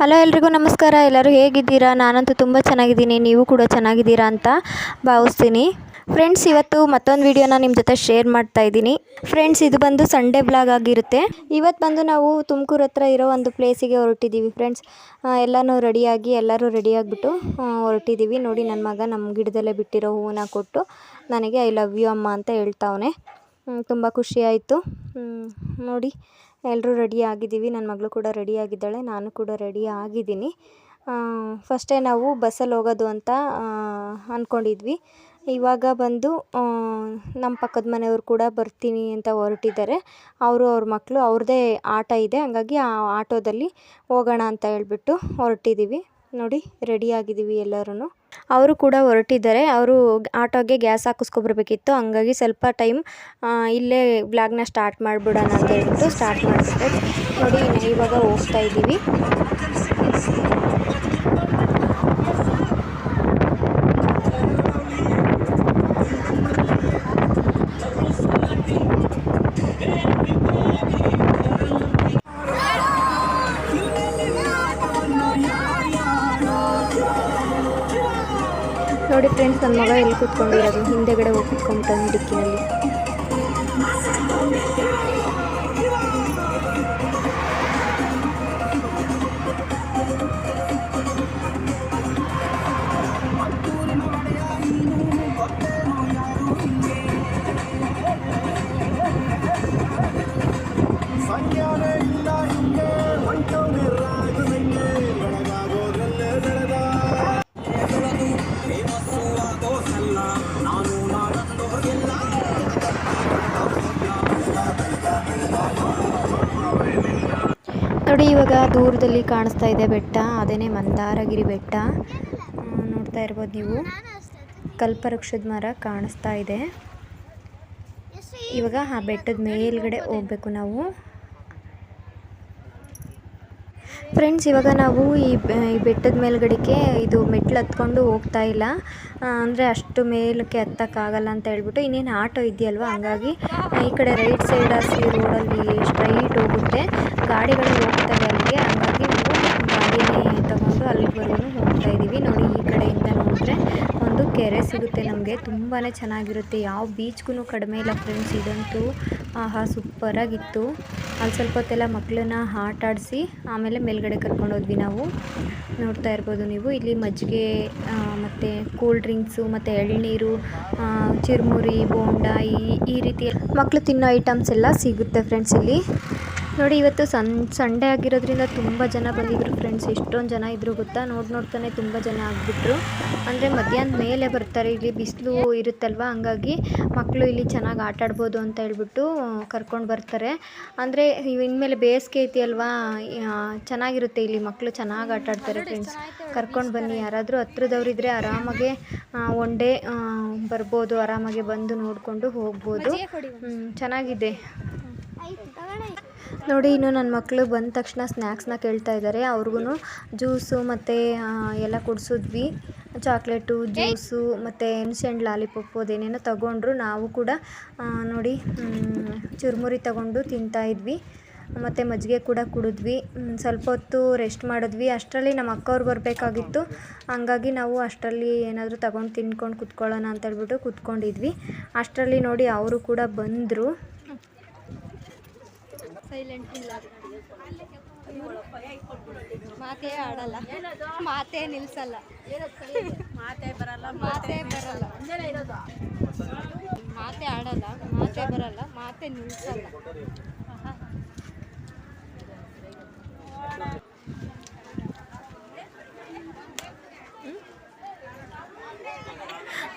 Hello, ಎಲ್ರಿಗೂ ನಮಸ್ಕಾರ. ಎಲ್ಲರೂ ಹೇಗಿದ್ದೀರಾ? ನಾನಂತೂ ತುಂಬ ಚೆನ್ನಾಗಿದ್ದೀನಿ. ನೀವು ಕೂಡ ಚೆನ್ನಾಗಿದ್ದೀರಾ ಅಂತ ಭಾವಿಸ್ತೀನಿ. ಫ್ರೆಂಡ್ಸ್ ಇವತ್ತು ಮತ್ತೊಂದು ವಿಡಿಯೋನ ನಿಮ್ಮ ಜೊತೆ ಶೇರ್ ಮಾಡ್ತಾ ಇದ್ದೀನಿ. ಫ್ರೆಂಡ್ಸ್ ಇದು ಬಂದು ಸಂಡೇ ಬ್ಲಾಗ್ ಆಗಿರುತ್ತೆ. ಇವತ್ತು ಬಂದು ನಾವು ತುಮಕೂರು ಹತ್ರ ಇರೋ ಒಂದು ಪ್ಲೇಸಿಗೆ ಹೊರಟಿದ್ದೀವಿ ಫ್ರೆಂಡ್ಸ್ ಎಲ್ಲನೂ ರೆಡಿಯಾಗಿ ಎಲ್ಲರೂ ರೆಡಿಯಾಗಿಬಿಟ್ಟು ಹೊರಟಿದ್ದೀವಿ. ನೋಡಿ ನನ್ನ ಮಗ ನಮ್ಮ ಗಿಡದಲ್ಲೇ ಬಿಟ್ಟಿರೋ ಹೂವನ್ನ ಕೊಟ್ಟು ನನಗೆ ಐ ಲವ್ ಯು ಅಮ್ಮ ಅಂತ ಹೇಳ್ತಾವನೆ. ತುಂಬ ಖುಷಿಯಾಯಿತು ನೋಡಿ. ಎಲ್ಲರೂ ರೆಡಿ ಆಗಿದ್ದೀವಿ. ನನ್ನ ಮಗಳು ಕೂಡ ರೆಡಿ ಆಗಿದ್ದಾಳೆ. ನಾನು ಕೂಡ ರೆಡಿ ಆಗಿದ್ದೀನಿ. ಫಸ್ಟೇ ನಾವು ಬಸ್ಸಲ್ಲಿ ಹೋಗೋದು ಅಂತ ಅಂದ್ಕೊಂಡಿದ್ವಿ ಇವಾಗ ಬಂದು ನಮ್ಮ ಪಕ್ಕದ ಮನೆಯವರು ಕೂಡ ಬರ್ತೀನಿ ಅಂತ ಹೊರಟಿದ್ದಾರೆ. ಅವರು, ಅವ್ರ ಮಕ್ಕಳು ಅವ್ರದ್ದೇ ಆಟ ಇದೆ. ಹಂಗಾಗಿ ಆ ಆಟೋದಲ್ಲಿ ಹೋಗೋಣ ಅಂತ ಹೇಳ್ಬಿಟ್ಟು ಹೊರಟಿದ್ದೀವಿ. ನೋಡಿ, ರೆಡಿ ಆಗಿದ್ದೀವಿ ಎಲ್ಲರೂ ಅವರು ಕೂಡ ಹೊರಟಿದ್ದಾರೆ. ಅವರು ಆಟೋಗೆ ಗ್ಯಾಸ್ ಹಾಕಿಸ್ಕೊಬರ್ಬೇಕಿತ್ತು. ಹಂಗಾಗಿ ಸ್ವಲ್ಪ ಟೈಮ್ ಇಲ್ಲೇ ಬ್ಲಾಗ್ನ ಸ್ಟಾರ್ಟ್ ಮಾಡಿಬಿಡೋಣ ಅಂತ ಹೇಳ್ಬಿಟ್ಟು ಸ್ಟಾರ್ಟ್ ಮಾಡಿಬಿಟ್ಟೆ. ನೋಡಿ ಇವಾಗ ಹೋಗ್ತಾ ಇದ್ದೀವಿ. ಫ್ರೆಂಡ್ಸ್ ನನ್ನ ಮಗ ಎಲ್ಲಿ ಕೂತ್ಕೊಂಡಿರೋದು? ಹಿಂದೆಗಡೆ ಹೋಗಿ ಕೂತ್ಕೊಂಡ್ಬಿಟ್ಟು ಡಿಕ್ಕಿನಲ್ಲಿ ದೂರದಲ್ಲಿ ಕಾಣಿಸ್ತಾ ಇದೆ ಬೆಟ್ಟ ಅದೇನೇ ಮಂದಾರಗಿರಿ ಬೆಟ್ಟ. ನೋಡ್ತಾ ಇರ್ಬೋದು ನೀವು. ಕಲ್ಪವೃಕ್ಷದ ಮರ ಕಾಣಿಸ್ತಾ ಇದೆ. ಇವಾಗ ಆ ಬೆಟ್ಟದ ಮೇಲ್ಗಡೆ ಹೋಗ್ಬೇಕು ನಾವು. ಫ್ರೆಂಡ್ಸ್, ಇವಾಗ ನಾವು ಈ ಬೆಟ್ಟದ ಮೇಲ್ಗಡೆಗೆ ಇದು ಮೆಟ್ಲು ಹತ್ಕೊಂಡು ಹೋಗ್ತಾ ಇಲ್ಲ. ಅಂದರೆ ಅಷ್ಟು ಮೇಲಕ್ಕೆ ಹತ್ತಕ್ಕಾಗಲ್ಲ ಅಂತ ಹೇಳ್ಬಿಟ್ಟು ಇನ್ನೇನು ಆಟೋ ಇದೆಯಲ್ವ? ಹಂಗಾಗಿ ಈ ಕಡೆ ರೈಟ್ ಸೈಡ್ ಆಸಿ ರೋಡಲ್ಲಿ ಸ್ಟ್ರೈಟ್ ಹೋಗುತ್ತೆ. ಗಾಡಿಗಳು ಹೋಗ್ತವೆ ಅಲ್ಲಿಗೆ ಹಂಗಾಗಿ ನಾವು ಗಾಡಿನೇ ತಗೊಂಡು ಅಲ್ಲಿವರೆಗೂ ಹೋಗ್ತಾ ಇದ್ದೀವಿ. ನೋಡಿ, ಈ ಕಡೆಯಿಂದ ನೋಡಿದ್ರೆ ಒಂದು ಕೆರೆ ಸಿಗುತ್ತೆ ನಮಗೆ. ತುಂಬಾ ಚೆನ್ನಾಗಿರುತ್ತೆ. ಯಾವ ಬೀಚ್ಗೂ ಕಡಿಮೆ ಇಲ್ಲ ಫ್ರೆಂಡ್ಸ್. ಇದಂತೂ ಆಹಾ, ಸೂಪರಾಗಿತ್ತು. ಅಲ್ಲಿ ಸ್ವಲ್ಪ ಹೊತ್ತೆಲ್ಲ ಮಕ್ಕಳನ್ನ ಆಟ ಆಡಿಸಿ ಆಮೇಲೆ ಮೇಲ್ಗಡೆ ಕರ್ಕೊಂಡು ಹೋದ್ವಿ ನಾವು. ನೋಡ್ತಾ ಇರ್ಬೋದು ನೀವು. ಇಲ್ಲಿ ಮಜ್ಜಿಗೆ ಮತ್ತು ಕೂಲ್ ಡ್ರಿಂಕ್ಸು ಮತ್ತು ಎಳ್ನೀರು ಚಿರುಮುರಿ ಬೋಂಡ ಈ ಈ ರೀತಿ ಮಕ್ಕಳು ತಿನ್ನೋ ಐಟಮ್ಸ್ ಎಲ್ಲ ಸಿಗುತ್ತೆ ಫ್ರೆಂಡ್ಸ್ ಇಲ್ಲಿ. ನೋಡಿ, ಇವತ್ತು ಸನ್ ಸಂಡೇ ಆಗಿರೋದ್ರಿಂದ ತುಂಬ ಜನ ಬಂದಿದ್ರು ಫ್ರೆಂಡ್ಸ್ ಎಷ್ಟೊಂದು ಜನ ಇದ್ರು ಗೊತ್ತಾ? ನೋಡಿ ನೋಡ್ತಾನೆ ತುಂಬ ಜನ ಆಗಿಬಿಟ್ರು. ಅಂದರೆ ಮಧ್ಯಾಹ್ನದ ಮೇಲೆ ಬರ್ತಾರೆ. ಇಲ್ಲಿ ಬಿಸಿಲು ಇರುತ್ತಲ್ವ? ಹಂಗಾಗಿ ಮಕ್ಕಳು ಇಲ್ಲಿ ಚೆನ್ನಾಗಿ ಆಟ ಆಡ್ಬೋದು ಅಂತ ಹೇಳ್ಬಿಟ್ಟು ಕರ್ಕೊಂಡು ಬರ್ತಾರೆ. ಅಂದರೆ ಇನ್ಮೇಲೆ ಬೇಸಿಗೆ ಐತಿ ಅಲ್ವಾ ಚೆನ್ನಾಗಿರುತ್ತೆ ಇಲ್ಲಿ ಮಕ್ಕಳು ಚೆನ್ನಾಗಿ ಆಟ ಆಡ್ತಾರೆ ಫ್ರೆಂಡ್ಸ್ ಕರ್ಕೊಂಡು ಬನ್ನಿ. ಯಾರಾದರೂ ಹತ್ರದವ್ರಿದ್ರೆ ಆರಾಮಾಗೆ ಒನ್ ಡೇ ಬರ್ಬೋದು. ಆರಾಮಾಗೆ ಬಂದು ನೋಡಿಕೊಂಡು ಹೋಗ್ಬೋದು. ಚೆನ್ನಾಗಿದೆ. ನೋಡಿ, ಇನ್ನು ನನ್ನ ಮಕ್ಕಳು ಬಂದ ತಕ್ಷಣ ಸ್ನ್ಯಾಕ್ಸ್ನ ಕೇಳ್ತಾ ಇದ್ದಾರೆ ಅವ್ರಿಗೂ ಜ್ಯೂಸು ಮತ್ತು ಎಲ್ಲ ಕೊಡಿಸಿದ್ವಿ. ಚಾಕ್ಲೇಟು ಜ್ಯೂಸು ಮತ್ತು ಹಣ್ಣು ಲಾಲಿಪಪ್ಪು ಅದೇನೇನೋ ತಗೊಂಡ್ರು. ನಾವು ಕೂಡ ನೋಡಿ ಚುರುಮುರಿ ತಗೊಂಡು ತಿಂತಾಯಿದ್ವಿ ಮತ್ತು ಮಜ್ಜಿಗೆ ಕೂಡ ಕುಡಿದ್ವಿ. ಸ್ವಲ್ಪ ಹೊತ್ತು ರೆಸ್ಟ್ ಮಾಡಿದ್ವಿ. ಅಷ್ಟರಲ್ಲಿ ನಮ್ಮ ಅಕ್ಕವ್ರು ಬರಬೇಕಾಗಿತ್ತು. ಹಂಗಾಗಿ ನಾವು ಅಷ್ಟರಲ್ಲಿ ಏನಾದರೂ ತಗೊಂಡು ತಿನ್ಕೊಂಡು ಕುತ್ಕೊಳ್ಳೋಣ ಅಂತೇಳ್ಬಿಟ್ಟು ಕುತ್ಕೊಂಡಿದ್ವಿ. ಅಷ್ಟರಲ್ಲಿ ನೋಡಿ, ಅವರು ಕೂಡ ಬಂದರು. ಸೈಲೆಂಟ್ ಇಲ್ಲ ಮಾತೇ ಆಡಲ್ಲ. ಮಾತೇ ನಿಲ್ಸಲ್ಲ. ಮಾತೇ ಬರಲ್ಲ ಮಾತೇ ಬರಲ್ಲ. ಮಾತೇ ಆಡಲ್ಲ ಮಾತೇ ಬರಲ್ಲ ಮಾತೇ ನಿಲ್ಸಲ್ಲ.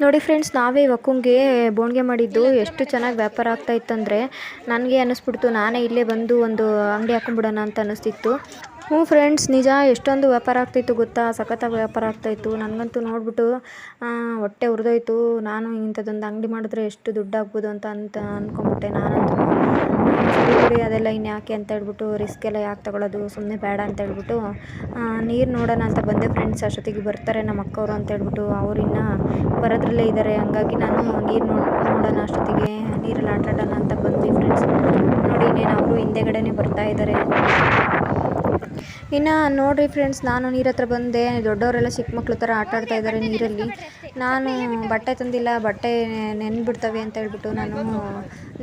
ನೋಡಿ ಫ್ರೆಂಡ್ಸ್, ನಾವೇ ವಕ್ಕುಂಗೆ ಬೋಣಿಗೆ ಮಾಡಿದ್ದು ಎಷ್ಟು ಚೆನ್ನಾಗಿ ವ್ಯಾಪಾರ ಆಗ್ತಾ ಇತ್ತಂದರೆ ನನಗೆ ಅನ್ನಿಸ್ಬಿಡ್ತು, ನಾನೇ ಇಲ್ಲೇ ಬಂದು ಒಂದು ಅಂಗಡಿ ಹಾಕೊಂಡ್ಬಿಡೋಣ ಅಂತ ಅನ್ನಿಸ್ತಿತ್ತು. ಹ್ಞೂ ಫ್ರೆಂಡ್ಸ್, ನಿಜ ಎಷ್ಟೊಂದು ವ್ಯಾಪಾರ ಆಗ್ತಾಯಿತ್ತು ಗೊತ್ತಾ? ಸಖತ್ತಾಗಿ ವ್ಯಾಪಾರ ಆಗ್ತಾಯಿತ್ತು ನನಗಂತೂ ನೋಡಿಬಿಟ್ಟು ಹೊಟ್ಟೆ ಉರಿದೋಯ್ತು. ನಾನು ಇಂಥದ್ದೊಂದು ಅಂಗಡಿ ಮಾಡಿದ್ರೆ ಎಷ್ಟು ದುಡ್ಡಾಗ್ಬೋದು ಅಂತ ಅಂತ ಅಂದ್ಕೊಂಬಿಟ್ಟೆ ನಾನಂತೂ ಸರಿ, ಅದೆಲ್ಲ ಇನ್ಯಾಕೆ ಅಂತ ಹೇಳ್ಬಿಟ್ಟು ರಿಸ್ಕ್ ಎಲ್ಲ ಯಾಕೆ ತಗೊಳ್ಳೋದು ಸುಮ್ಮನೆ ಬೇಡ ಅಂತ ಹೇಳ್ಬಿಟ್ಟು ನೀರು ನೋಡೋಣ ಅಂತ ಬಂದೆ ಫ್ರೆಂಡ್ಸ್ ಅಷ್ಟೊತ್ತಿಗೆ ಬರ್ತಾರೆ ನಮ್ಮ ಅಕ್ಕವರು ಅಂತ ಹೇಳ್ಬಿಟ್ಟು ಅವ್ರಿನ್ನ ಬರೋದ್ರಲ್ಲೇ ಇದ್ದಾರೆ ಹಂಗಾಗಿ ನಾನು ನೀರು ನೋಡಿ, ನೋಡೋಣ ಅಷ್ಟೊತ್ತಿಗೆ, ನೀರಲ್ಲಿ ಆಟ ಆಡೋಣ ಅಂತ ಬಂದ್ವಿ ಫ್ರೆಂಡ್ಸ್ ನೋಡಿ ಇನ್ನೇನು ಅವರು ಹಿಂದೆಗಡೆನೇ ಬರ್ತಾ ಇದ್ದಾರೆ ಇನ್ನು ನೋಡಿರಿ ಫ್ರೆಂಡ್ಸ್ ನಾನು ನೀರ ಹತ್ರ ಬಂದೆ, ದೊಡ್ಡವರೆಲ್ಲ ಚಿಕ್ಕ ಮಕ್ಳು ಥರ ಆಟ ಆಡ್ತಾ ಇದ್ದಾರೆ ನೀರಲ್ಲಿ. ನಾನು ಬಟ್ಟೆ ತಂದಿಲ್ಲ, ಬಟ್ಟೆ ನೆನ್ಬಿಡ್ತವೆ ಅಂತ ಹೇಳ್ಬಿಟ್ಟು ನಾನು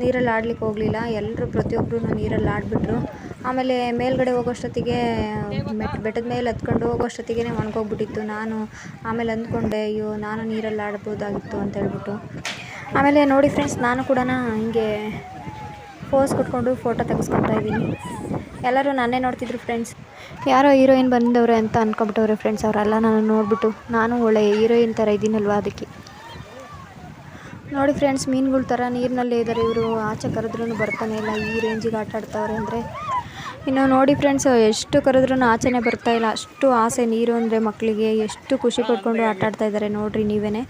ನೀರಲ್ಲಿ ಆಡ್ಲಿಕ್ಕೆ ಹೋಗಲಿಲ್ಲ. ಎಲ್ಲರೂ ಪ್ರತಿಯೊಬ್ಬರು ನೀರಲ್ಲಿ ಆಡಿಬಿಟ್ರು. ಆಮೇಲೆ ಮೇಲ್ಗಡೆ ಹೋಗೋಷ್ಟೊತ್ತಿಗೆ ಮೆಟ್ ಬೆಟ್ಟದ ಮೇಲೆ ಹತ್ಕೊಂಡು ಹೋಗೋಷ್ಟೊತ್ತಿಗೆ ಒಣಗೋಗ್ಬಿಟ್ಟಿತ್ತು. ನಾನು ಆಮೇಲೆ ಅಂದ್ಕೊಂಡೆ, ಅಯ್ಯೋ, ನಾನು ನೀರಲ್ಲಿ ಆಡ್ಬೋದಾಗಿತ್ತು ಅಂತ ಹೇಳ್ಬಿಟ್ಟು. ಆಮೇಲೆ ನೋಡಿ ಫ್ರೆಂಡ್ಸ್ ನಾನು ಕೂಡ ಹಿಂಗೆ ಪೋಸ್ ಕೊಟ್ಕೊಂಡು ಫೋಟೋ ತೆಗೆಸ್ಕೊತಾ ಇದ್ದೀನಿ. ಎಲ್ಲರೂ ನಾನೇ ನೋಡ್ತಿದ್ರು ಫ್ರೆಂಡ್ಸ್ ಯಾರೋ ಹೀರೋಯಿನ್ ಬಂದವ್ರೆ ಅಂತ ಅನ್ಕೊಂಬಿಟ್ಟವ್ರೆ ಫ್ರೆಂಡ್ಸ್ ಅವರೆಲ್ಲ ನಾನು ನೋಡಿಬಿಟ್ಟು ನಾನು ಒಳ್ಳೆ ಹೀರೋಯಿನ್ ಥರ ಇದ್ದೀನಲ್ವ ಅದಕ್ಕೆ. ನೋಡಿ ಫ್ರೆಂಡ್ಸ್ ಮೀನುಗಳ ಥರ ನೀರಿನಲ್ಲೇ ಇದ್ದಾರೆ ಇವರು ಆಚೆ ಕರೆದ್ರೂ ಬರ್ತಾನೆ ಇಲ್ಲ, ಈ ರೇಂಜಿಗೆ ಆಟ ಆಡ್ತಾವ್ರೆ ಅಂದರೆ. ಇನ್ನು ನೋಡಿ ಫ್ರೆಂಡ್ಸ್ ಎಷ್ಟು ಕರೆದ್ರೂ ಆಚೆನೇ ಬರ್ತಾ ಇಲ್ಲ, ಅಷ್ಟು ಆಸೆ ನೀರು ಅಂದರೆ ಮಕ್ಕಳಿಗೆ ಎಷ್ಟು ಖುಷಿ ಪಡ್ಕೊಂಡು ಆಟ ಆಡ್ತಾ ಇದ್ದಾರೆ ನೋಡಿರಿ ನೀವೇ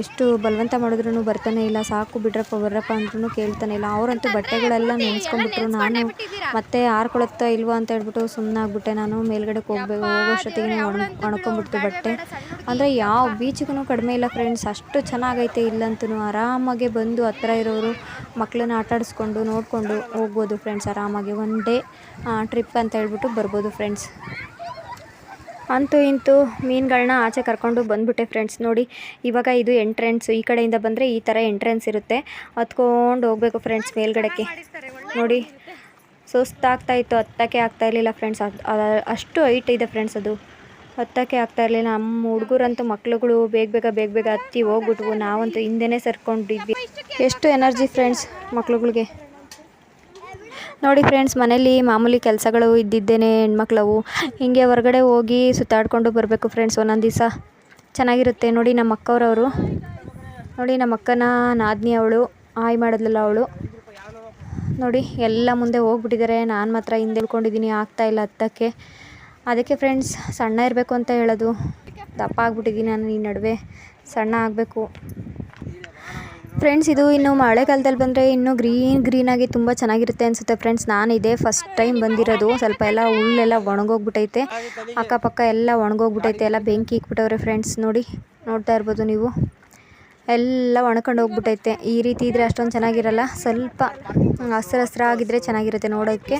ಎಷ್ಟು ಬಲವಂತ ಮಾಡಿದ್ರೂ ಬರ್ತಾನೆ ಇಲ್ಲ ಸಾಕು ಬಿಡ್ರಪ್ಪ ಬರ್ರಪ್ಪ ಅಂದ್ರೂ ಕೇಳ್ತಾನೆ ಇಲ್ಲ. ಅವರಂತೂ ಬಟ್ಟೆಗಳೆಲ್ಲ ನೆನೆಸ್ಕೊಂಡ್ಬಿಟ್ರು. ನಾನು ಮತ್ತೆ ಆರ್ಕೊಳತ್ತಾ ಇಲ್ವಾ ಅಂತ ಹೇಳ್ಬಿಟ್ಟು ಸುಮ್ಮನೆ ಆಗ್ಬಿಟ್ಟೆ ನಾನು. ಮೇಲ್ಗಡೆಗೆ ಹೋಗ್ಬೇಕು ಹೋಗೋಷ್ಟೊತ್ತಿಗೆ ಒಣ ಒಣಕೊಂಡ್ಬಿಡ್ತು ಬಟ್ಟೆ. ಅಂದರೆ ಯಾವ ಬೀಚ್ಗೂ ಕಡಿಮೆ ಇಲ್ಲ ಫ್ರೆಂಡ್ಸ್. ಅಷ್ಟು ಚೆನ್ನಾಗೈತೆ ಇಲ್ಲಂತೂ ಆರಾಮಾಗೆ ಬಂದು ಹತ್ರ ಇರೋರು ಮಕ್ಕಳನ್ನ ಆಟಾಡಿಸ್ಕೊಂಡು ನೋಡಿಕೊಂಡು ಹೋಗ್ಬೋದು ಫ್ರೆಂಡ್ಸ್. ಆರಾಮಾಗಿ ಒನ್ ಡೇ ಟ್ರಿಪ್ ಅಂತ ಹೇಳ್ಬಿಟ್ಟು ಬರ್ಬೋದು ಫ್ರೆಂಡ್ಸ್. ಅಂತೂ ಇಂತೂ ಮೀನುಗಳನ್ನ ಆಚೆ ಕರ್ಕೊಂಡು ಬಂದ್ಬಿಟ್ಟೆ ಫ್ರೆಂಡ್ಸ್ ನೋಡಿ, ಇವಾಗ ಇದು ಎಂಟ್ರೆನ್ಸ್ ಈ ಕಡೆಯಿಂದ ಬಂದರೆ ಈ ಥರ ಎಂಟ್ರೆನ್ಸ್ ಇರುತ್ತೆ. ಹತ್ಕೊಂಡು ಹೋಗ್ಬೇಕು ಫ್ರೆಂಡ್ಸ್ ಮೇಲ್ಗಡೆಗೆ. ನೋಡಿ, ಸುಸ್ತಾಗ್ತಾ ಇತ್ತು. ಹತ್ತಕ್ಕೆ ಆಗ್ತಾ ಇರಲಿಲ್ಲ ಫ್ರೆಂಡ್ಸ್ ಅಷ್ಟು ಹೈಟ್ ಇದೆ ಫ್ರೆಂಡ್ಸ್ ಅದು. ಹತ್ತಕ್ಕೆ ಆಗ್ತಾ ಇರಲಿಲ್ಲ. ನಮ್ಮ ಹುಡುಗರಂತೂ ಮಕ್ಳುಗಳು ಬೇಗ ಬೇಗ ಬೇಗ ಬೇಗ ಹತ್ತಿ ಹೋಗ್ಬಿಟ್ವು. ನಾವಂತೂ ಹಿಂದೆನೇ ಸರ್ಕೊಂಡಿದ್ವಿ. ಎಷ್ಟು ಎನರ್ಜಿ ಫ್ರೆಂಡ್ಸ್ ಮಕ್ಳುಗಳಿಗೆ. ನೋಡಿ ಫ್ರೆಂಡ್ಸ್ ಮನೇಲಿ ಮಾಮೂಲಿ ಕೆಲಸಗಳು ಇದ್ದಿದ್ದೇನೆ ಹೆಣ್ಮಕ್ಳವು. ಹಿಂಗೆ ಹೊರಗಡೆ ಹೋಗಿ ಸುತ್ತಾಡ್ಕೊಂಡು ಬರಬೇಕು ಫ್ರೆಂಡ್ಸ್ ಒಂದೊಂದು ದಿವಸ. ಚೆನ್ನಾಗಿರುತ್ತೆ. ನೋಡಿ ನಮ್ಮ ಅಕ್ಕವ್ರವರು ನೋಡಿ ನಮ್ಮ ಅಕ್ಕನ ನಾದಿನಿ ಅವಳು, ಹಾಯ್ ಮಾಡಿದ್ಲಲ್ಲ ಅವಳು. ನೋಡಿ, ಎಲ್ಲ ಮುಂದೆ ಹೋಗ್ಬಿಟ್ಟಿದ್ದಾರೆ. ನಾನು ಮಾತ್ರ ಹಿಂದೆ ಉಳ್ಕೊಂಡಿದ್ದೀನಿ. ಇಲ್ಲ ಹತ್ತಕ್ಕೆ. ಅದಕ್ಕೆ ಫ್ರೆಂಡ್ಸ್ ಸಣ್ಣ ಇರಬೇಕು ಅಂತ ಹೇಳೋದು. ದಪ್ಪ ಆಗ್ಬಿಟ್ಟಿದ್ದೀನಿ ನಾನು ಈ ನಡುವೆ. ಸಣ್ಣ ಆಗಬೇಕು. ಫ್ರೆಂಡ್ಸ್ ಇದು ಇನ್ನು ಮಳೆಗಾಲದಲ್ಲಿ ಬಂದರೆ ಇನ್ನು ಗ್ರೀನ್ ಗ್ರೀನಾಗಿ ತುಂಬ ಚೆನ್ನಾಗಿರುತ್ತೆ ಅನಿಸುತ್ತೆ ಫ್ರೆಂಡ್ಸ್ ನಾನು ಇದೇ ಫಸ್ಟ್ ಟೈಮ್ ಬಂದಿರೋದು. ಸ್ವಲ್ಪ ಎಲ್ಲ ಹುಲ್ಲೆಲ್ಲ ಒಣಗೋಗ್ಬಿಟ್ಟೈತೆ ಅಕ್ಕಪಕ್ಕ ಎಲ್ಲ ಒಣಗೋಗ್ಬಿಟ್ಟೈತೆ ಎಲ್ಲ ಬೆಂಕಿ ಇಕ್ಬಿಟ್ಟವ್ರೆ ಫ್ರೆಂಡ್ಸ್ ನೋಡಿ, ನೋಡ್ತಾ ಇರ್ಬೋದು ನೀವು. ಎಲ್ಲ ಒಣಕೊಂಡು ಹೋಗ್ಬಿಟ್ಟೈತೆ. ಈ ರೀತಿ ಇದ್ರೆ ಅಷ್ಟೊಂದು ಚೆನ್ನಾಗಿರಲ್ಲ. ಸ್ವಲ್ಪ ಹಸ್ರ ಹಸ್ರಾಗಿದ್ದರೆ ಚೆನ್ನಾಗಿರುತ್ತೆ ನೋಡೋಕ್ಕೆ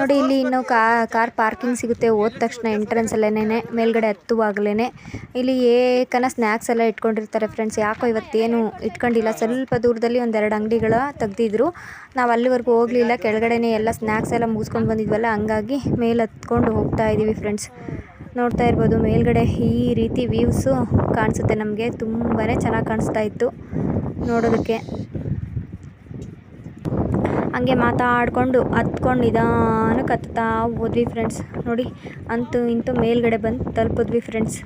ನೋಡಿ, ಇಲ್ಲಿ ಇನ್ನು ಕಾರ್ ಪಾರ್ಕಿಂಗ್ ಸಿಗುತ್ತೆ. ಹೋದ ತಕ್ಷಣ ಎಂಟ್ರೆನ್ಸ್ ಎಂಟ್ರೆನ್ಸಲ್ಲೇ ಮೇಲ್ಗಡೆ ಹತ್ತುವಾಗಲೇ ಇಲ್ಲಿ ಏಕನ ಸ್ನ್ಯಾಕ್ಸ್ ಎಲ್ಲ ಇಟ್ಕೊಂಡಿರ್ತಾರೆ ಫ್ರೆಂಡ್ಸ್. ಯಾಕೋ ಇವತ್ತೇನು ಇಟ್ಕೊಂಡಿಲ್ಲ. ಸ್ವಲ್ಪ ದೂರದಲ್ಲಿ ಒಂದೆರಡು ಅಂಗಡಿಗಳ ತೆಗ್ದಿದ್ರು. ನಾವು ಅಲ್ಲಿವರೆಗೂ ಹೋಗಲಿಲ್ಲ. ಕೆಳಗಡೆನೇ ಎಲ್ಲ ಸ್ನ್ಯಾಕ್ಸ್ ಎಲ್ಲ ಮುಗಿಸ್ಕೊಂಡು ಬಂದಿದ್ವಲ್ಲ, ಹಂಗಾಗಿ ಮೇಲೆ ಹತ್ಕೊಂಡು ಹೋಗ್ತಾ ಇದ್ದೀವಿ ಫ್ರೆಂಡ್ಸ್. ನೋಡ್ತಾ ಇರ್ಬೋದು. ಮೇಲ್ಗಡೆ ಈ ರೀತಿ ವ್ಯೂವ್ಸು ಕಾಣಿಸುತ್ತೆ ನಮಗೆ. ತುಂಬಾ ಚೆನ್ನಾಗಿ ಕಾಣಿಸ್ತಾ ಇತ್ತು ನೋಡೋದಕ್ಕೆ. ಹಂಗೆ ಮಾತಾಡಿಕೊಂಡು, ಹತ್ಕೊಂಡು ನಿಧಾನಕ್ಕೆ ಹತ್ತಾ ಹೋದ್ವಿ ಫ್ರೆಂಡ್ಸ್ ನೋಡಿ, ಅಂತೂ ಇಂತೂ ಮೇಲ್ಗಡೆ ಬಂದು ತಲುಪಿದ್ವಿ ಫ್ರೆಂಡ್ಸ್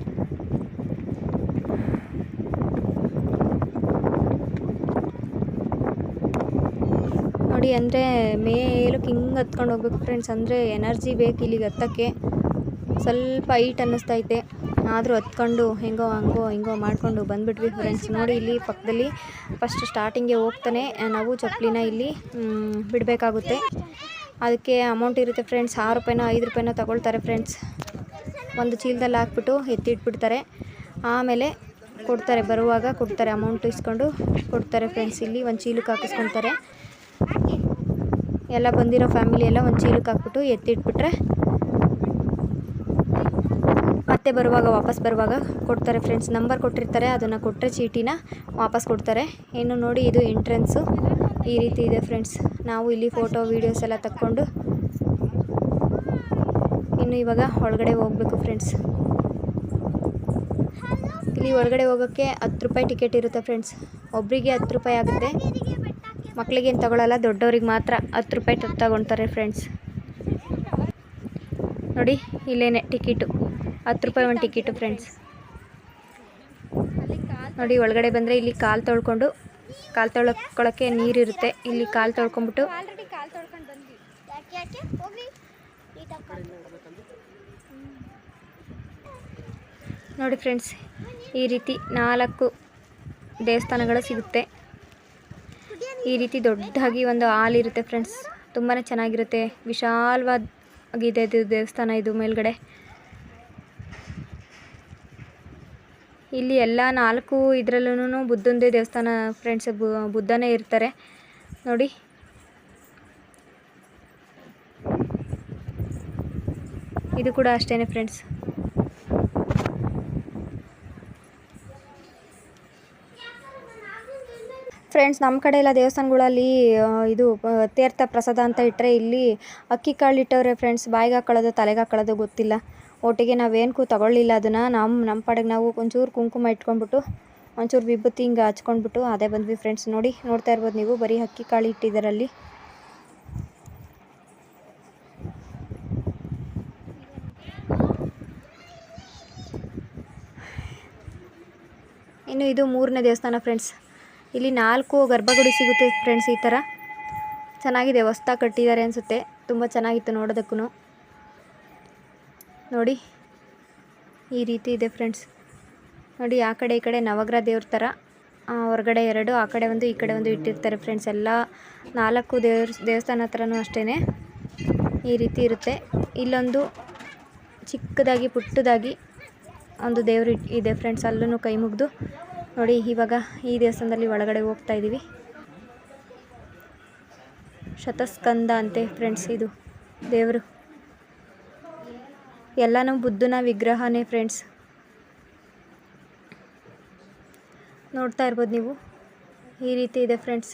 ನೋಡಿ, ಅಂದರೆ ಮೇಲಕ್ಕೆ ಹಿಂಗೆ ಹತ್ಕೊಂಡು ಹೋಗ್ಬೇಕು ಫ್ರೆಂಡ್ಸ್ ಅಂದರೆ ಎನರ್ಜಿ ಬೇಕು ಇಲ್ಲಿಗೆ ಹತ್ತಕ್ಕೆ. ಸ್ವಲ್ಪ ಹೈಟ್ ಅನ್ನಿಸ್ತೈತೆ. ಆದರೂ ಹತ್ಕೊಂಡು ಹೆಂಗೋ ಹಂಗೋ ಹಿಂಗೋ ಮಾಡಿಕೊಂಡು ಬಂದುಬಿಟ್ವಿ ಫ್ರೆಂಡ್ಸ್ ನೋಡಿ ಇಲ್ಲಿ ಪಕ್ಕದಲ್ಲಿ ಫಸ್ಟ್ ಸ್ಟಾರ್ಟಿಂಗೆ ಹೋಗ್ತಾನೆ. ನಾವು ಚಪ್ಪಲಿನ ಇಲ್ಲಿ ಬಿಡಬೇಕಾಗುತ್ತೆ. ಅದಕ್ಕೆ ಅಮೌಂಟ್ ಇರುತ್ತೆ ಫ್ರೆಂಡ್ಸ್ ಆರು ರೂಪಾಯಿನೋ ಐದು ರೂಪಾಯಿನೋ ತಗೊಳ್ತಾರೆ ಫ್ರೆಂಡ್ಸ್ ಒಂದು ಚೀಲದಲ್ಲಿ ಹಾಕ್ಬಿಟ್ಟು ಎತ್ತಿಟ್ಬಿಡ್ತಾರೆ. ಆಮೇಲೆ ಕೊಡ್ತಾರೆ, ಬರುವಾಗ ಕೊಡ್ತಾರೆ ಅಮೌಂಟ್ ಇಸ್ಕೊಂಡು ಕೊಡ್ತಾರೆ ಫ್ರೆಂಡ್ಸ್ ಇಲ್ಲಿ ಒಂದು ಚೀಲಕ್ಕೆ ಹಾಕಿಸ್ಕೊತಾರೆ. ಎಲ್ಲ ಬಂದಿರೋ ಫ್ಯಾಮಿಲಿ ಎಲ್ಲ ಒಂದು ಚೀಲಕ್ಕೆ ಹಾಕ್ಬಿಟ್ಟು ಎತ್ತಿಟ್ಬಿಟ್ರೆ ಮತ್ತೆ ಬರುವಾಗ ವಾಪಸ್ ಬರುವಾಗ ಕೊಡ್ತಾರೆ ಫ್ರೆಂಡ್ಸ್ ನಂಬರ್ ಕೊಟ್ಟಿರ್ತಾರೆ, ಅದನ್ನು ಕೊಟ್ಟರೆ ಚೀಟಿನ ವಾಪಸ್ ಕೊಡ್ತಾರೆ. ಇನ್ನು ನೋಡಿ, ಇದು ಎಂಟ್ರೆನ್ಸು ಈ ರೀತಿ ಇದೆ ಫ್ರೆಂಡ್ಸ್ ನಾವು ಇಲ್ಲಿ ಫೋಟೋ ವೀಡಿಯೋಸ್ ಎಲ್ಲ ತಕ್ಕೊಂಡು ಇನ್ನು ಇವಾಗ ಒಳಗಡೆ ಹೋಗಬೇಕು ಫ್ರೆಂಡ್ಸ್ ಇಲ್ಲಿ ಒಳಗಡೆ ಹೋಗೋಕ್ಕೆ ಹತ್ತು ರೂಪಾಯಿ ಟಿಕೆಟ್ ಇರುತ್ತೆ ಫ್ರೆಂಡ್ಸ್ ಒಬ್ಬರಿಗೆ ಹತ್ತು ರೂಪಾಯಿ ಆಗುತ್ತೆ. ಮಕ್ಕಳಿಗೇನು ತಗೊಳ್ಳಲ್ಲ ದೊಡ್ಡವ್ರಿಗೆ ಮಾತ್ರ ಹತ್ತು ರೂಪಾಯಿ ತಗೊಳ್ತಾರೆ ಫ್ರೆಂಡ್ಸ್ ನೋಡಿ, ಇಲ್ಲೇನೆ ಟಿಕೆಟು ಹತ್ತು ರೂಪಾಯಿ ಒಂದು ಟಿಕೆಟು ಫ್ರೆಂಡ್ಸ್ ನೋಡಿ ಒಳಗಡೆ ಬಂದರೆ ಇಲ್ಲಿ ಕಾಲು ತೊಳ್ಕೊಂಡು ಕಾಲು ತೊಳ್ಕೊಳ್ಳೋಕ್ಕೆ ನೀರಿರುತ್ತೆ ಇಲ್ಲಿ ಕಾಲು ತೊಳ್ಕೊಂಬಿಟ್ಟು ಆಲ್ರೆಡಿ ಕಾಲ್ ತೊಳ್ಕೊಂಡು ಯಾಕೆ ಯಾಕೆ? ಹೋಗ್ಲಿ. ನೋಡಿ ಫ್ರೆಂಡ್ಸ್ ಈ ರೀತಿ ನಾಲ್ಕು ದೇವಸ್ಥಾನಗಳು ಸಿಗುತ್ತೆ. ಈ ರೀತಿ ದೊಡ್ಡದಾಗಿ ಒಂದು ಹಾಲ್ ಇರುತ್ತೆ ಫ್ರೆಂಡ್ಸ್ ತುಂಬಾ ಚೆನ್ನಾಗಿರುತ್ತೆ. ವಿಶಾಲವಾಗಿದೆ ಇದು ದೇವಸ್ಥಾನ ಇದು ಮೇಲ್ಗಡೆ. ಇಲ್ಲಿ ಎಲ್ಲ ನಾಲ್ಕು ಇದರಲ್ಲೂ ಬುದ್ಧಂದೇ ದೇವಸ್ಥಾನ ಫ್ರೆಂಡ್ಸ್ ಬುದ್ಧನೇ ಇರ್ತಾರೆ. ನೋಡಿ. ಇದು ಕೂಡ ಅಷ್ಟೇ ಫ್ರೆಂಡ್ಸ್ ಫ್ರೆಂಡ್ಸ್ ನಮ್ಮ ಕಡೆ ಎಲ್ಲ ದೇವಸ್ಥಾನಗಳಲ್ಲಿ ಇದು ತೀರ್ಥ ಪ್ರಸಾದ ಅಂತ ಇಟ್ಟರೆ ಇಲ್ಲಿ ಅಕ್ಕಿ ಕಾಳು ಇಟ್ಟವ್ರೆ ಫ್ರೆಂಡ್ಸ್ ಬಾಯಿಗೆ ಹಾಕೊಳ್ಳೋದು ತಲೆಗೆ ಹಾಕೊಳ್ಳೋದು ಗೊತ್ತಿಲ್ಲ. ಒಟ್ಟಿಗೆ ನಾವೇನಕ್ಕೂ ತಗೊಳ್ಳಿಲ್ಲ. ಅದನ್ನು ನಮ್ಮ ನಮ್ಮ ಪಾಡಿಗೆ ನಾವು ಒಂಚೂರು ಕುಂಕುಮ ಇಟ್ಕೊಂಡ್ಬಿಟ್ಟು, ಒಂಚೂರು ವಿಭೂತಿ ಹಿಂಗೆ ಹಚ್ಕೊಂಡ್ಬಿಟ್ಟು, ಅದೇ ಬಂದ್ವಿ ಫ್ರೆಂಡ್ಸ್ ನೋಡಿ, ನೋಡ್ತಾ ಇರ್ಬೋದು ನೀವು, ಬರೀ ಅಕ್ಕಿ ಕಾಳು ಇಟ್ಟಿದ್ದಾರಲ್ಲಿ. ಇನ್ನು ಇದು ಮೂರನೇ ದೇವಸ್ಥಾನ ಫ್ರೆಂಡ್ಸ್ ಇಲ್ಲಿ ನಾಲ್ಕು ಗರ್ಭಗುಡಿ ಸಿಗುತ್ತೆ ಫ್ರೆಂಡ್ಸ್ ಈ ಥರ ಚೆನ್ನಾಗಿದೆ, ಹೊಸ್ದಾಗಿ ಕಟ್ಟಿದ್ದಾರೆ ಅನಿಸುತ್ತೆ. ತುಂಬ ಚೆನ್ನಾಗಿತ್ತು ನೋಡೋದಕ್ಕೂ ನೋಡಿ, ಈ ರೀತಿ ಇದೆ ಫ್ರೆಂಡ್ಸ್ ನೋಡಿ, ಆ ಕಡೆ ಈ ಕಡೆ ನವಗ್ರಹ ದೇವ್ರ ಥರ ಹೊರಗಡೆ ಎರಡು, ಆ ಕಡೆ ಒಂದು, ಈ ಕಡೆ ಒಂದು ಇಟ್ಟಿರ್ತಾರೆ ಫ್ರೆಂಡ್ಸ್ ಎಲ್ಲ ನಾಲ್ಕು ದೇವ್ರ, ದೇವಸ್ಥಾನ ಹತ್ರನೂ ಅಷ್ಟೇ ಈ ರೀತಿ ಇರುತ್ತೆ. ಇಲ್ಲೊಂದು ಚಿಕ್ಕದಾಗಿ, ಪುಟ್ಟದಾಗಿ ಒಂದು ದೇವ್ರ ಇದೆ ಫ್ರೆಂಡ್ಸ್ ಅಲ್ಲೂ ಕೈ ಮುಗಿದು ನೋಡಿ, ಇವಾಗ ಈ ದೇವಸ್ಥಾನದಲ್ಲಿ ಒಳಗಡೆ ಹೋಗ್ತಾ ಇದ್ದೀವಿ ಶತಸ್ಕಂದ ಅಂತೆ ಫ್ರೆಂಡ್ಸ್ ಇದು ದೇವರು. ಎಲ್ಲನೂ ಬುದ್ಧನ ವಿಗ್ರಹನೇ ಫ್ರೆಂಡ್ಸ್ ನೋಡ್ತಾ ಇರ್ಬೋದು ನೀವು. ಈ ರೀತಿ ಇದೆ ಫ್ರೆಂಡ್ಸ್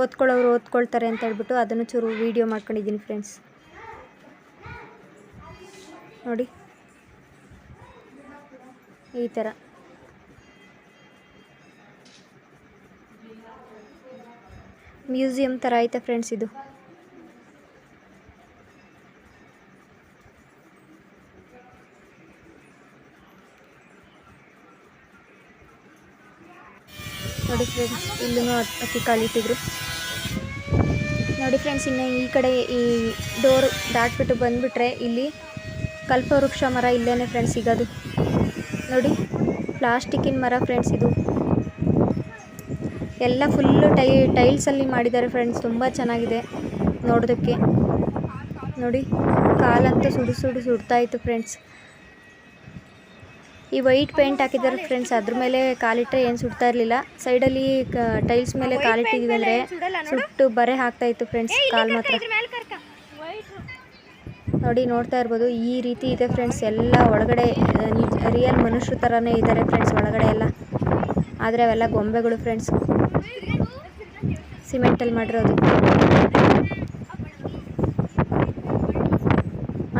ಓದ್ಕೊಳ್ಳೋರು ಓದ್ಕೊಳ್ತಾರೆ ಅಂತ ಹೇಳ್ಬಿಟ್ಟು ಅದನ್ನು ಚೂರು ವೀಡಿಯೋ ಮಾಡ್ಕೊಂಡಿದ್ದೀನಿ ಫ್ರೆಂಡ್ಸ್ ನೋಡಿ. ಈ ಥರ ಮ್ಯೂಸಿಯಂ ಥರ ಐತೆ ಫ್ರೆಂಡ್ಸ್ ಇದು. ನೋಡಿ ಫ್ರೆಂಡ್ಸ್ ಇಲ್ಲೂ ಅಕ್ಕಿ ಕಾಲಿಟ್ಟಿದ್ರು. ನೋಡಿ ಫ್ರೆಂಡ್ಸ್ ಇನ್ನು ಈ ಕಡೆ ಈ ಡೋರ್ ದಾಟ್ಬಿಟ್ಟು ಬಂದುಬಿಟ್ರೆ ಇಲ್ಲಿ ಕಲ್ಪವೃಕ್ಷ ಮರ ಇಲ್ಲೇ ಫ್ರೆಂಡ್ಸ್ ಸಿಗೋದು ನೋಡಿ, ಪ್ಲಾಸ್ಟಿಕ್ಕಿನ ಮರ ಫ್ರೆಂಡ್ಸ್ ಇದು. ಎಲ್ಲ ಫುಲ್ಲು ಟೈ ಟೈಲ್ಸಲ್ಲಿ ಮಾಡಿದ್ದಾರೆ ಫ್ರೆಂಡ್ಸ್ ತುಂಬ ಚೆನ್ನಾಗಿದೆ ನೋಡೋದಕ್ಕೆ. ನೋಡಿ, ಕಾಲಂತೂ ಸುಡು ಸುಡು ಸುಡ್ತಾಯಿತ್ತು ಫ್ರೆಂಡ್ಸ್ ಈ ವೈಟ್ ಪೇಂಟ್ ಹಾಕಿದ್ದಾರೆ ಫ್ರೆಂಡ್ಸ್ ಅದ್ರ ಮೇಲೆ ಕಾಲಿಟ್ಟರೆ ಏನು ಸುಡ್ತಾ ಇರಲಿಲ್ಲ. ಸೈಡಲ್ಲಿ ಟೈಲ್ಸ್ ಮೇಲೆ ಕಾಲಿಟ್ಟಿದ್ದೀವಿ ಅಂದರೆ ಸುಟ್ಟು ಬರೆ ಹಾಕ್ತಾ ಇತ್ತು ಫ್ರೆಂಡ್ಸ್ ಕಾಲು ಮಾತ್ರ. ನೋಡಿ ನೋಡ್ತಾ ಇರ್ಬೋದು ಈ ರೀತಿ ಇದೆ ಫ್ರೆಂಡ್ಸ್ ಎಲ್ಲ ಒಳಗಡೆ ರಿಯಲ್ ಮನುಷ್ಯರ ಥರನೇ ಇದ್ದಾರೆ ಫ್ರೆಂಡ್ಸ್ ಒಳಗಡೆ ಎಲ್ಲ. ಆದರೆ ಅವೆಲ್ಲ ಗೊಂಬೆಗಳು ಫ್ರೆಂಡ್ಸ್ ಸಿಮೆಂಟಲ್ಲಿ ಮಾಡಿರೋದು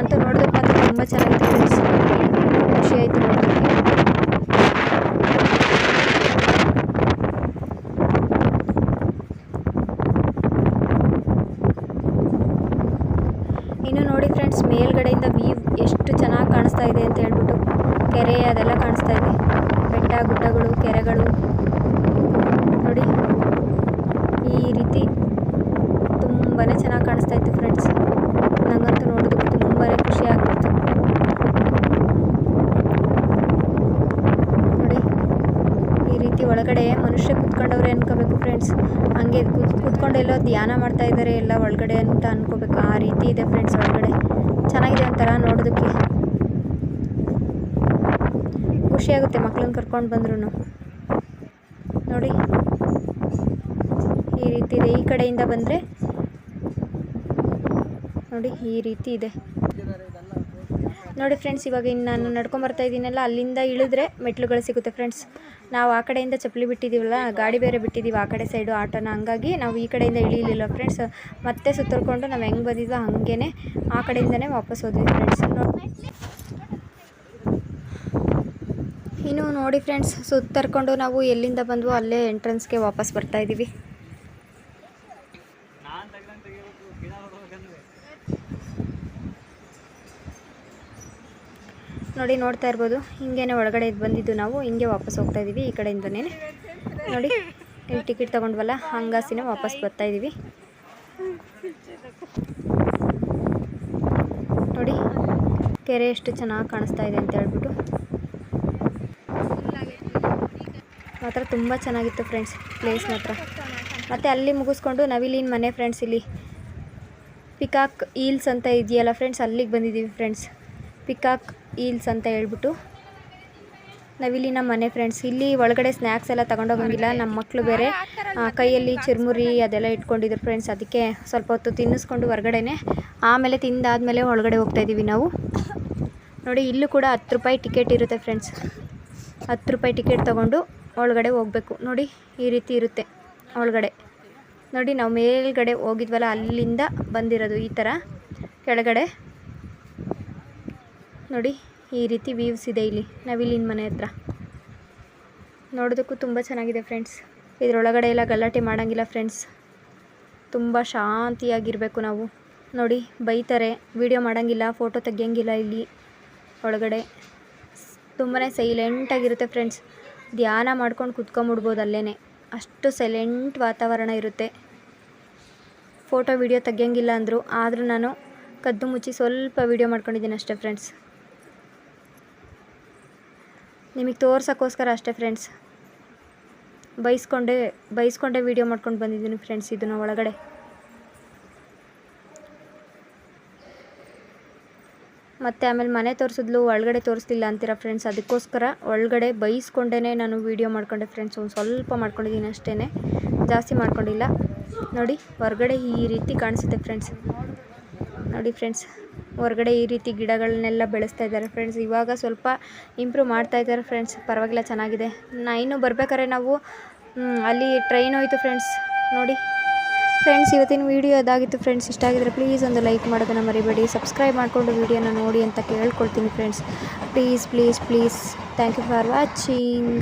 ಅಂತೂ ನೋಡೋದಕ್ಕೆ ಮಾತ್ರ ತುಂಬ ಚೆನ್ನಾಗಿದೆ ಫ್ರೆಂಡ್ಸ್ ಖುಷಿ ಆಯಿತು ನೋಡೋದಕ್ಕೆ ಇನ್ನು ನೋಡಿ ಫ್ರೆಂಡ್ಸ್ ಮೇಲ್ಗಡೆಯಿಂದ ವ್ಯೂ ಎಷ್ಟು ಚೆನ್ನಾಗಿ ಕಾಣಿಸ್ತಾ ಇದೆ ಅಂತ ಹೇಳ್ಬಿಟ್ಟು ಕೆರೆ ಅದೆಲ್ಲ ಕಾಣಿಸ್ತಾ ಇದೆ. ಬೆಟ್ಟ, ಗುಡ್ಡಗಳು, ಕೆರೆಗಳು. ನೋಡಿ, ಈ ರೀತಿ ತುಂಬಾ ಚೆನ್ನಾಗಿ ಕಾಣಿಸ್ತಾ ಇತ್ತು ಫ್ರೆಂಡ್ಸ್ ನನಗಂತೂ ನೋಡೋದಕ್ಕೆ ತುಂಬಾ ಖುಷಿ ಆಗ್ತಿತ್ತು ನೋಡಿ ಈ ರೀತಿ ಒಳಗಡೆ ಮನುಷ್ಯ ಕುತ್ಕೊಂಡವ್ರೆ ಅನ್ಕೋಬೇಕು ಫ್ರೆಂಡ್ಸ್ ಹಂಗೆ ಕೂತ್ ಕೂತ್ಕೊಂಡೆಲ್ಲೋ ಧ್ಯಾನ ಮಾಡ್ತಾ ಇದ್ದಾರೆ ಎಲ್ಲ ಒಳಗಡೆ ಅಂತ ಅನ್ಕೋಬೇಕು. ಆ ರೀತಿ ಇದೆ ಫ್ರೆಂಡ್ಸ್ ಒಳಗಡೆ. ಚೆನ್ನಾಗಿದೆ ಒಂಥರ ನೋಡೋದಕ್ಕೆ. ಖುಷಿಯಾಗುತ್ತೆ ಮಕ್ಕಳನ್ನ ಕರ್ಕೊಂಡು ಬಂದ್ರು ನೋಡಿ. ಈ ರೀತಿ ಇದೆ. ಈ ಕಡೆಯಿಂದ ಬಂದರೆ, ನೋಡಿ ಈ ರೀತಿ ಇದೆ. ನೋಡಿ ಫ್ರೆಂಡ್ಸ್ ಇವಾಗ ಇನ್ನು ನಾನು ನಡ್ಕೊಂಬರ್ತಾ ಇದ್ದೀನಲ್ಲ ಅಲ್ಲಿಂದ ಇಳಿದ್ರೆ ಮೆಟ್ಲುಗಳು ಸಿಗುತ್ತೆ ಫ್ರೆಂಡ್ಸ್ ನಾವು ಆ ಕಡೆಯಿಂದ ಚಪ್ಪಲಿ ಬಿಟ್ಟಿದ್ದೀವಲ್ಲ, ಗಾಡಿ ಬೇರೆ ಬಿಟ್ಟಿದ್ದೀವಿ, ಆ ಕಡೆ ಸೈಡು ಆಟೋನ. ಹಂಗಾಗಿ ನಾವು ಈ ಕಡೆಯಿಂದ ಇಳಿಲಿಲ್ಲ ಫ್ರೆಂಡ್ಸ್ ಮತ್ತೆ ಸುತ್ತರ್ಕೊಂಡು ನಾವು ಹೆಂಗೆ ಬಂದಿದ್ವೋ ಹಾಗೇ ಆ ಕಡೆಯಿಂದನೇ ವಾಪಸ್ ಹೋದ್ವಿ ಫ್ರೆಂಡ್ಸ್ ಇನ್ನು ನೋಡಿ ಫ್ರೆಂಡ್ಸ್ ಸುತ್ತರ್ಕೊಂಡು ನಾವು ಎಲ್ಲಿಂದ ಬಂದ್ವೋ ಅಲ್ಲೇ ಎಂಟ್ರೆನ್ಸ್ಗೆ ವಾಪಸ್ ಬರ್ತಾ ಇದ್ದೀವಿ ನೋಡಿ ನೋಡ್ತಾ ಇರ್ಬೋದು. ಹಿಂಗೇನೆ ಒಳಗಡೆ ಇದು ಬಂದಿದ್ದು ನಾವು. ಹಿಂಗೆ ವಾಪಸ್ ಹೋಗ್ತಾ ಇದ್ದೀವಿ ಈ ಕಡೆಯಿಂದನೇ. ನೋಡಿ ಇಲ್ಲಿ ಟಿಕೆಟ್ ತೊಗೊಂಡ್ವಲ್ಲ, ಹಂಗಾಸಿನೇ ವಾಪಸ್ ಬರ್ತಾ ಇದ್ದೀವಿ ನೋಡಿ, ಕೆರೆ ಎಷ್ಟು ಚೆನ್ನಾಗಿ ಕಾಣಿಸ್ತಾ ಇದೆ ಅಂತ ಹೇಳ್ಬಿಟ್ಟು. ಮಾತ್ರ ತುಂಬ ಚೆನ್ನಾಗಿತ್ತು ಫ್ರೆಂಡ್ಸ್ ಪ್ಲೇಸ್ ಮಾತ್ರ. ಮತ್ತು ಅಲ್ಲಿ ಮುಗಿಸ್ಕೊಂಡು ನವಿಲಿನ ಮನೆ ಫ್ರೆಂಡ್ಸ್ ಇಲ್ಲಿ. ಪಿಕಾಕ್ ಈಲ್ಸ್ ಅಂತ ಇದೆಯಲ್ಲ ಫ್ರೆಂಡ್ಸ್, ಅಲ್ಲಿಗೆ ಬಂದಿದ್ದೀವಿ ಫ್ರೆಂಡ್ಸ್. ಪಿಕಾಕ್ ಈಲ್ಸ್ ಅಂತ ಹೇಳ್ಬಿಟ್ಟು ನಾವಿಲ್ಲಿ ನಮ್ಮ ಮನೆ ಫ್ರೆಂಡ್ಸ್ ಇಲ್ಲಿ ಒಳಗಡೆ ಸ್ನ್ಯಾಕ್ಸ್ ಎಲ್ಲ ತಗೊಂಡೋಗಂಗಿಲ್ಲ ನಮ್ಮ ಮಕ್ಕಳು ಬೇರೆ. ಕೈಯಲ್ಲಿ ಚಿರ್ಮುರಿ ಅದೆಲ್ಲ ಇಟ್ಕೊಂಡಿದ್ರು ಫ್ರೆಂಡ್ಸ್ ಅದಕ್ಕೆ ಸ್ವಲ್ಪ ಹೊತ್ತು ತಿನ್ನಿಸ್ಕೊಂಡು ಹೊರಗಡೆನೆ ಆಮೇಲೆ ತಿಂದಾದಮೇಲೆ ಒಳಗಡೆ ಹೋಗ್ತಾ ಇದ್ದೀವಿ ನಾವು. ನೋಡಿ ಇಲ್ಲೂ ಕೂಡ ಹತ್ತು ರೂಪಾಯಿ ಟಿಕೆಟ್ ಇರುತ್ತೆ ಫ್ರೆಂಡ್ಸ್ ಹತ್ತು ರೂಪಾಯಿ ಟಿಕೆಟ್ ತೊಗೊಂಡು ಒಳಗಡೆ ಹೋಗಬೇಕು. ನೋಡಿ ಈ ರೀತಿ ಇರುತ್ತೆ ಒಳಗಡೆ. ನೋಡಿ ನಾವು ಮೇಲ್ಗಡೆ ಹೋಗಿದ್ವಲ್ಲ ಅಲ್ಲಿಂದ ಬಂದಿರೋದು ಈ ಥರ ಕೆಳಗಡೆ. ನೋಡಿ ಈ ರೀತಿ ವ್ಯೂವ್ಸ್ ಇದೆ ಇಲ್ಲಿ ನವಿಲಿನ ಮನೆ ಹತ್ರ. ನೋಡೋದಕ್ಕೂ ತುಂಬ ಚೆನ್ನಾಗಿದೆ ಫ್ರೆಂಡ್ಸ್. ಇದರೊಳಗಡೆ ಎಲ್ಲ ಗಲಾಟೆ ಮಾಡೋಂಗಿಲ್ಲ ಫ್ರೆಂಡ್ಸ್. ತುಂಬ ಶಾಂತಿಯಾಗಿರಬೇಕು ನಾವು. ನೋಡಿ, ಬೈತಾರೆ. ವಿಡಿಯೋ ಮಾಡೋಂಗಿಲ್ಲ, ಫೋಟೋ ತೆಗಿಯೋಂಗಿಲ್ಲ ಇಲ್ಲಿ ಒಳಗಡೆ. ತುಂಬಾ ಸೈಲೆಂಟಾಗಿರುತ್ತೆ ಫ್ರೆಂಡ್ಸ್. ಧ್ಯಾನ ಮಾಡ್ಕೊಂಡು ಕುತ್ಕೊಂಬಿಡ್ಬೋದು ಅಲ್ಲೇ ಅಷ್ಟು ಸೈಲೆಂಟ್ ವಾತಾವರಣ ಇರುತ್ತೆ. ಫೋಟೋ, ವಿಡಿಯೋ ತೆಗಿಯೋಂಗಿಲ್ಲ ಅಂದರು. ಆದರೂ ನಾನು ಕದ್ದು ಮುಚ್ಚಿ ಸ್ವಲ್ಪ ವಿಡಿಯೋ ಮಾಡ್ಕೊಂಡಿದ್ದೀನಿ ಅಷ್ಟೇ ಫ್ರೆಂಡ್ಸ್. ನಿಮಗೆ ತೋರ್ಸೋಕ್ಕೋಸ್ಕರ ಅಷ್ಟೇ ಫ್ರೆಂಡ್ಸ್ ಬೈಸ್ಕೊಂಡೆ ಬೈಸ್ಕೊಂಡೆ ವಿಡಿಯೋ ಮಾಡ್ಕೊಂಡು ಬಂದಿದ್ದೀನಿ ಫ್ರೆಂಡ್ಸ್ ಇದನ್ನು ಒಳಗಡೆ. ಮತ್ತು ಆಮೇಲೆ ಮನೆ ತೋರಿಸಿದ್ಲು, ಒಳಗಡೆ ತೋರಿಸ್ಲಿಲ್ಲ ಅಂತೀರ ಫ್ರೆಂಡ್ಸ್ ಅದಕ್ಕೋಸ್ಕರ ಒಳಗಡೆ ಬೈಸ್ಕೊಂಡೇ ನಾನು ವೀಡಿಯೋ ಮಾಡ್ಕೊಂಡೆ ಫ್ರೆಂಡ್ಸ್ ಒಂದು ಸ್ವಲ್ಪ ಮಾಡ್ಕೊಂಡಿದ್ದೀನಿ ಅಷ್ಟೇ ಜಾಸ್ತಿ ಮಾಡ್ಕೊಂಡಿಲ್ಲ. ನೋಡಿ, ಹೊರಗಡೆ ಈ ರೀತಿ ಕಾಣಿಸುತ್ತೆ ಫ್ರೆಂಡ್ಸ್ ನೋಡಿ ಫ್ರೆಂಡ್ಸ್ ಹೊರಗಡೆ ಈ ರೀತಿ ಗಿಡಗಳನ್ನೆಲ್ಲ ಬೆಳೆಸ್ತಾ ಇದ್ದಾರೆ ಫ್ರೆಂಡ್ಸ್ ಇವಾಗ ಸ್ವಲ್ಪ ಇಂಪ್ರೂವ್ ಮಾಡ್ತಾ ಇದ್ದಾರೆ ಫ್ರೆಂಡ್ಸ್ ಪರವಾಗಿಲ್ಲ, ಚೆನ್ನಾಗಿದೆ. ನಾ ಇನ್ನು ಬರ್ಬೇಕಾದ್ರೆ ನಾವು ಅಲ್ಲಿ ಟ್ರೈನ್ ಹೋಯ್ತು ಫ್ರೆಂಡ್ಸ್ ನೋಡಿ. ಫ್ರೆಂಡ್ಸ್ ಇವತ್ತಿನ ವೀಡಿಯೋ ಅದಾಗಿತ್ತು ಫ್ರೆಂಡ್ಸ್ ಇಷ್ಟ ಆಗಿದ್ರೆ ಪ್ಲೀಸ್ ಒಂದು ಲೈಕ್ ಮಾಡೋದನ್ನು ಮರಿಬೇಡಿ. ಸಬ್ಸ್ಕ್ರೈಬ್ ಮಾಡಿಕೊಂಡು ವೀಡಿಯೋನ ನೋಡಿ ಅಂತ ಕೇಳ್ಕೊಳ್ತೀನಿ friends please please please thank you for watching